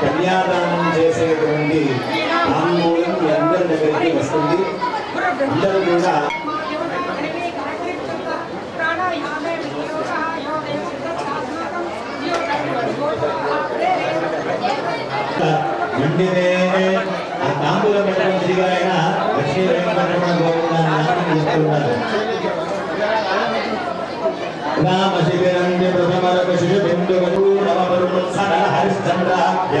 కన్యాదానం చేసేటువంటి ఆందోళన వస్తుంది అందరూ కూడా వెంటనే ఆ తాంబూలం పట్టుకుని ఆయన లక్ష్మీ వెంకటరమణ గోవింద నామం రామ శిబిరంజ ప్రథమరక హరిశ్చంద్రాభ్య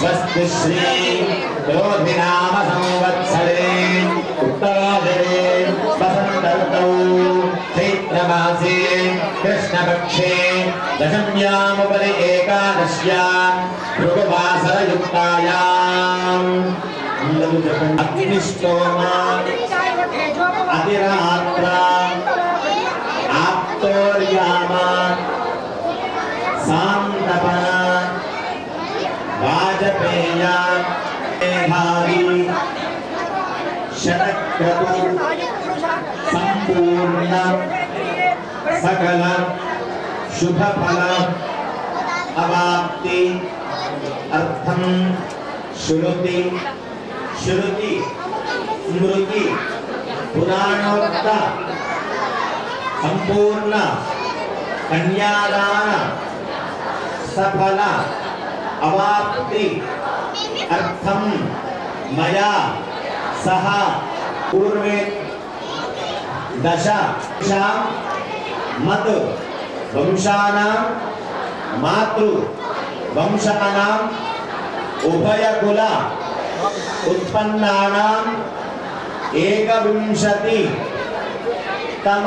स्वस्तिश्री संवत्सरे उत्तराधरे वसन्तर्तौ चैत्रमासे कृष्णपक्षे दशम्यामुपरि एकादश्या भृगुवासरयुक्तायाम्। अतिरात्रा आप्तोर्यामा। सान्तपना वाजपेया मेधावी। संपूर्ण सकल शुभ फल अवाप्ति। अर्थम श्रुति। श्रुति। स्मृति। पुराणोक्त। संपूर्ण कन्यादान। सफल। अवाप्ति अर्थम मया सह पूर्वे दशा मत वंशा मातृ वंशानां उभयकुल एक एकविंशति तम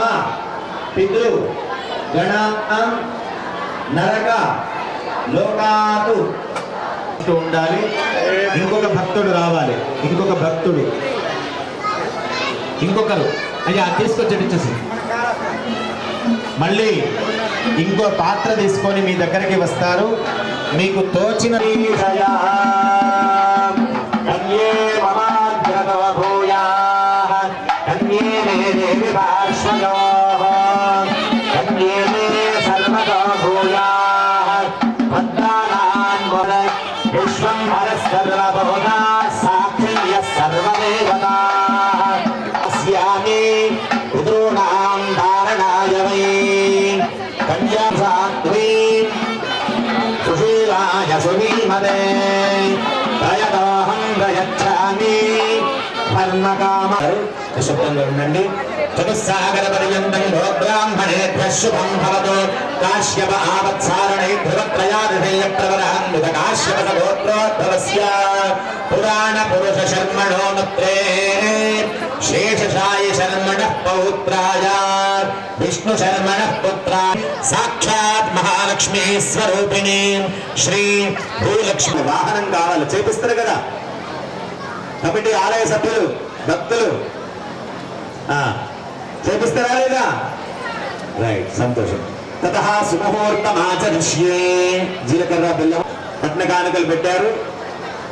पितृ नरका లోకాతు ఉండాలి. ఇంకొక భక్తుడు రావాలి. ఇంకొక భక్తుడు. ఇంకొకరు. అయ్యా తీసుకొచ్చి ఇచ్చేసి. మళ్ళీ ఇంకో పాత్ర తీసుకొని మీ దగ్గరికి వస్తారు. మీకు తోచిన కన్యే కన్యే హరస్సర్వభూతా సాక్షిణ్య సర్వదేవతాః అస్యామి పితॄణాం ధారణాయ వై కన్యా సాత్వీం సుశీలాయ సునీమదే ప్రయతోహం ప్రయచ్చామి ధర్మకామ నిశ్శబ్దంగా ఉండండి చతుస్సాగర పర్యంతం గో శుభం భవతు. కాశ్యప ఆవత్సారణై ధ్రువత్రయాదిధేయ ప్రవరాన్విత కాశ్యప గోత్రోద్భవస్య పురాణ పురుష శర్మణో ముత్రే శేషశాయి శర్మణ పౌత్రాయ విష్ణు శర్మణ పుత్ర. సాక్షాత్ మహాలక్ష్మీ స్వరూపిణి. శ్రీ భూలక్ష్మి. వాహనం కావాలి చేపిస్తారు కదా. కమిటీ ఆలయ సభ్యులు భక్తులు. ఆ, చేపిస్తారా లేదా? రైట్ సంతోషం. తత సుముహూర్తం ఆచరిష్యే. జీలకర్ర బెల్లం పట్న కానుకలు పెట్టారు.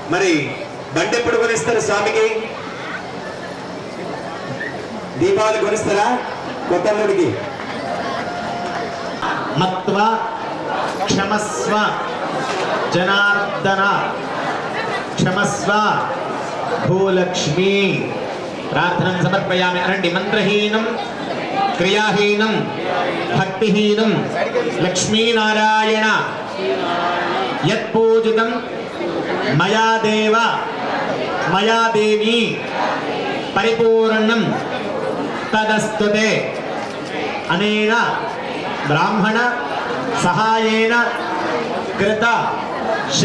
మరి బండి ఎప్పుడు కొనిస్తారు స్వామికి? దీపావళి కొనిస్తారా? కొత్త ముడికి? మత్వ క్షమస్వ జనార్దన. క్షమస్వ భూలక్ష్మి. ప్రార్థనం సమర్పయామి. అనండి మంత్రహీనం క్రియాహీనం భక్తిహీనం లక్ష్మీనారాయణ యత్పూజితం మయా దేవ మయా దేవి పరిపూర్ణం తదస్తుతే. అనేన బ్రాహ్మణ సహాయేన కృత